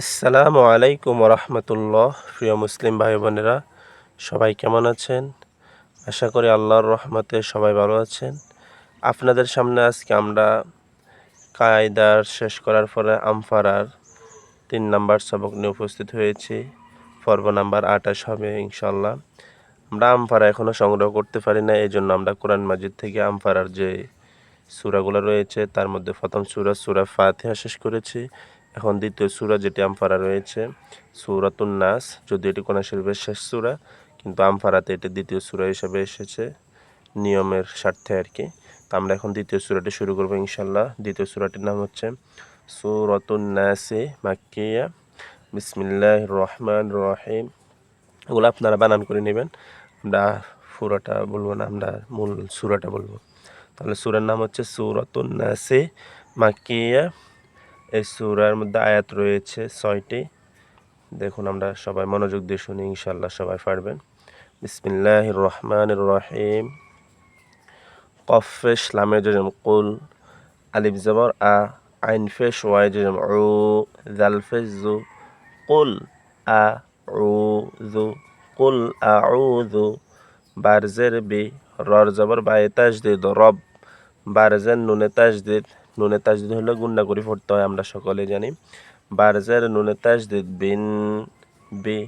আসসালামু আলাইকুম রহমতুল্লাহ প্রিয় মুসলিম ভাই বোনেরা সবাই কেমন আছেন? আশা করি আল্লাহর রহমতে সবাই ভালো আছেন। আপনাদের সামনে আজকে আমরা কায়দার শেষ করার পরে আমফারার তিন নাম্বার সবক নিয়ে উপস্থিত হয়েছি। পর্ব নাম্বার আঠাশ হবে ইনশাল্লাহ আমরা আমফারা এখনও সংগ্রহ করতে পারি না এই জন্য আমরা কোরআন মাজিদ থেকে আমফারার যে সুরাগুলো রয়েছে, তার মধ্যে প্রথম সুরা সুরা ফাতিহা শেষ করেছি। এখন দ্বিতীয় সুরা যেটি আমফারা রয়েছে, সুরাতুন নাস যদি এটি কোন শরীফের শেষ সুরা, কিন্তু আমফারাতে এটি দ্বিতীয় সুরা হিসেবে এসেছে, নিয়মের স্বার্থে আর কি। তো আমরা এখন দ্বিতীয় সুরাটি শুরু করব ইনশাল্লাহ দ্বিতীয় সুরাটির নাম হচ্ছে সুরতুন নাসে মাক্কিয়া। বিসমিল্লাহ রহমান রহিম। এগুলো আপনারা বানান করে নেবেন। আমরা পুরোটা বলব না, আমরা মূল সুরাটা বলব। তাহলে সুরার নাম হচ্ছে সুরতুন নাসে মাক্কিয়া। এই সুরার মধ্যে আয়াত রয়েছে ছয়টি। দেখুন, আমরা সবাই মনোযোগ দিয়ে শুনি ইনশাল্লাহ সবাই পারবেন। বিসমিল্লাহ রহমান রহিম। কফেশ লামে জজম, কুল, আলিফ জবর, আ, আইন ফেশ ওয়াই জজম, উ জাল ফেশ জু, কুল, আ, উ, জু, কুল, আ, উ, জু, বারজের বি, রর জবর, বায়ে তাজদিদ, রব, বারজের নুনে তাজদিদ নুনে তাজদিদ হলে গুন্ডা করে পড়তে হয়, আমরা সকলে জানি। বারজের নুনে তাজদিদ বিন বি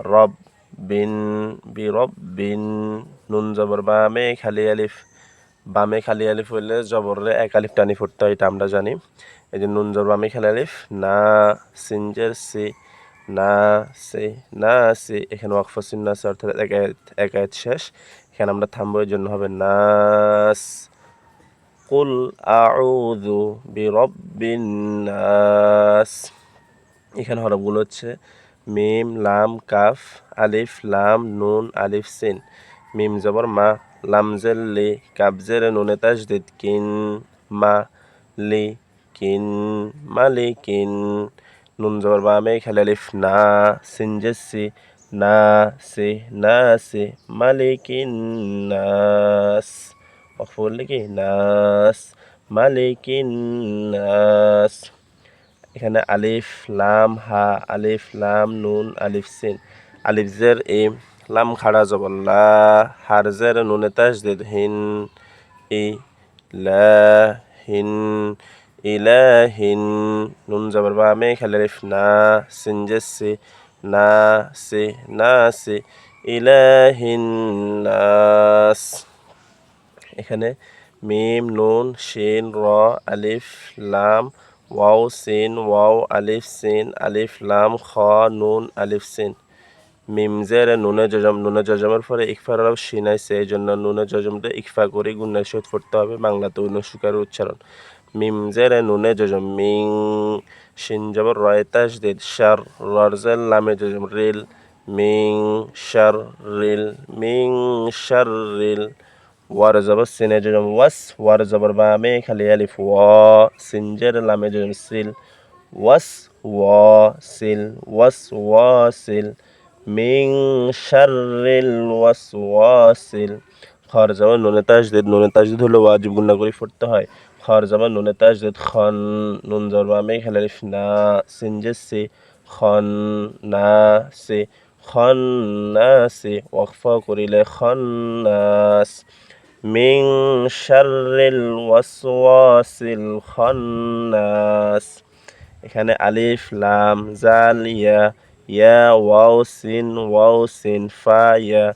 রব বিন বি রব বিন। নুন জবর বামে খালি আলিফ, বামে খালি আলিফ হইলে জবরে এক আলিফ টানি পড়তে হয়, এটা আমরা জানি। এই যে নুন জবর বামে খালি আলিফ, না সিনজের সি, না সে না সে, এখানে ওয়াকফ সিন্নাস অর্থাৎ এক আয়াত শেষ। এখানে আমরা থামবো এই জন্য হবে নাস। কুল আউযু বিরব্বিন নাস এখানে হরফগুলো হচ্ছে মিম, লাম, কাফ, আলিফ, লাম, নুন, আলিফ, সিন। মিম জবর মা লামজের লি কাবজের নুনে তাজদিদ, কিন, মা, লি, কিন মালিকিন নুন জবর বা মে খেলে আলিফ, না সিনজেসি না, সি না, সি মালিকিন নাস। ওয়াকফ বললে কি? নাস। মালিকিন নাস। এখানে আলিফ, লাম, হা, আলিফ, লাম, নুন, আলিফ, সিন। আলিফ, জের এ লাম, খাড়া জবল্লা হার, জের, নুনে তাজদিদ, হিন। ই হিন। ইলাহিন নুন, জবর, বা, মে আলিফ, না, সিন, জেসি না, সি না, সি। ইলাহিন নাস। এখানে মিম, নুন, শিন, র, আলিফ, লাম, ওয়াও, সিন, ওয়াও, আলিফ, সিন, আলিফ, লাম, খ, নুন, আলিফ, সিন। মিম জের নুনে জজম, নুনে জজমের পরে ইকফার আরব শিনাইছে এই জন্য নুনে জজমটা ইকফা করে গুন্নার সহিত পড়তে হবে, বাংলাতে উনসুকার উচ্চারণ। মিম জের নুনে জজম, মিং, শিন জবর রয় তাজদিদ শার ররজেল লামে জজম, রিল, মিং, শার, রিল, মিং, শার, রিল। ওয়ার জবর সিনে জজম ওয়াস ওয়ার জবর বা মে খালি আলিফ ওয়া সিনজের লামে জজম সিল ওয়াস ওয়া সিল ওয়াস ওয়া সিল মিং শাররিল ওয়াস ওয়া সিল খর জবর নুনে তাজদিদ নুনে তাজদিদ হলো ওয়াজিব গুন্না করে পড়তে হয় খর জবর নুনে তাজদিদ খন নুন জবর বা মে খালি আলিফ না সিনজে সি খন না সি খন না সি ওয়াকফা করিলে খন মিং শাররিল ওয়াসওয়াসিল খান্নাস। এখানে আলিফ, লাম, জাল, ইয়া ইয়া, ওয়াও, সিন ওয়াও, সিন, ফা, ইয়া,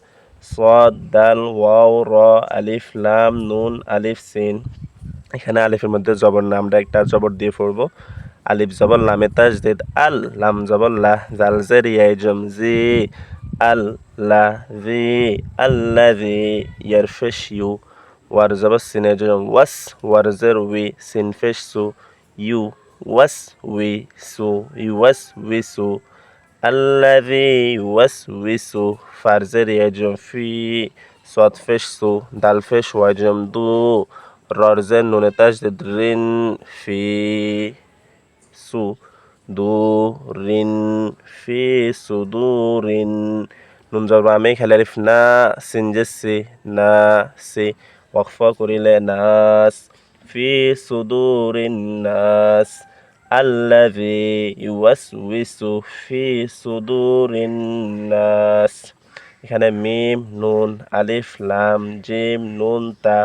সদ, দাল, ওয়াও, র, আলিফ, লাম, নুন, আলিফ, সিন। এখানে আলিফের মধ্যে জবর না আমরা একটা জবর দিয়ে পড়ব। আলিফ জবর, লামে তাজদিদ, আল, লাম জবর লা জাল, জের, ইয়াই, জম, জি। الذي الذي يرفش يو وارزب السنجم وس وارزر وي سنفش سو يو وس وي سو يوس وي سو الذي يوسوس فارزر يجم في صوت فش سو دال فش وجم دو رارزن نون تجدد رن في سو দুরিন ফি সুদুরিন নুন জবর আমি খেলারিফ না সিনজেসি না সি ওয়াকফা করিলে নাস ফি সুদুরিন নাস আল্লাযী ইউওয়াসউইসু ফি সুদুরিন নাস এখানে মিম, নুন, আলিফ, লাম, জিম, নুন, তা,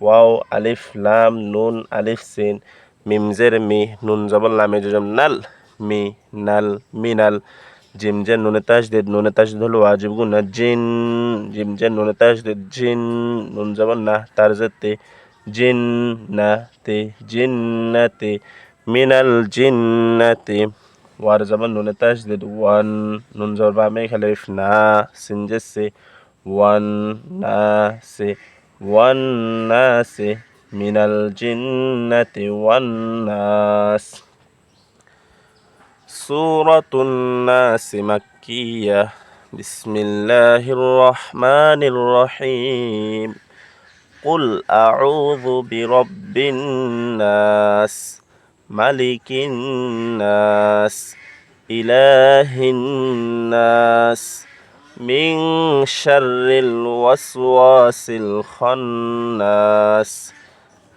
ওয়াও, আলিফ, লাম, নুন, আলিফ, সিন, মিম, জের, মি, নুন, জবর, লামে, জজম, নাল। মি নাল মিনাল জিম জের নুনে তাজদিদ নুনে তাজদিদ হলো ওয়াজিব গুনা জিন জিম জের নুনে তাজদিদ জিন নুন জবর না তার জেতে জিন না তে জিন্নাতে মিনাল জিন্নাতে ওয়ার জবর নুনে তাজদিদ ওয়ান নুন জবর বামে খালে না সিন জেসে ওয়ান না সে ওয়ান না সে মিনাল জিন্নাতি ওয়ান নাস سورة الناس مكية. بسم الله الرحمن الرحيم. قل أعوذ برب الناس ملك الناس إله الناس. من شر الوسواس الخناس.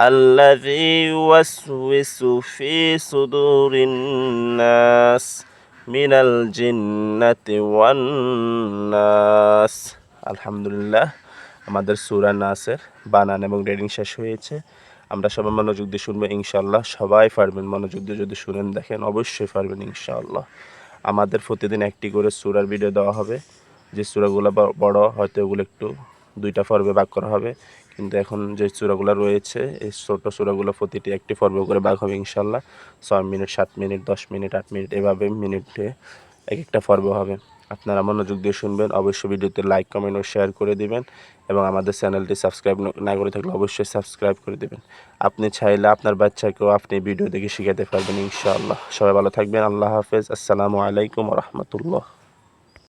الذي يوسوس في صدور الناس من الجنة والناس الحمد لله আমাদের সুরা নাসের বানান এবং রেডিং শেষ হয়েছে আমরা সবাই মনোযোগ দিয়ে শুনবো ইনশাল্লাহ সবাই পারবেন মনোযোগ দিয়ে যদি শুনেন দেখেন অবশ্যই পারবেন ইনশাআল্লাহ আমাদের প্রতিদিন একটি করে সুরার ভিডিও দেওয়া হবে যে সুরাগুলো বড় হয়তো ওগুলো একটু দুইটা পর্বে ভাগ করা হবে। কিন্তু এখন যে চূড়াগুলো রয়েছে, এই ছোটো চূড়াগুলো প্রতিটি একটি পর্ব করে ভাগ হবে ইনশাল্লাহ ছয় মিনিট, সাত মিনিট, দশ মিনিট, আট মিনিট, এভাবে মিনিটে এক একটা পর্ব হবে। আপনারা মনোযোগ দিয়ে শুনবেন। অবশ্যই ভিডিওতে লাইক, কমেন্ট ও শেয়ার করে দিবেন এবং আমাদের চ্যানেলটি সাবস্ক্রাইব না করে থাকলে অবশ্যই সাবস্ক্রাইব করে দেবেন। আপনি চাইলে আপনার বাচ্চাকেও আপনি ভিডিও দেখে শিখাতে পারবেন ইনশাআল্লাহ। সবাই ভালো থাকবেন। আল্লাহ হাফেজ। আসসালামু আলাইকুম রহমতুল্লাহ।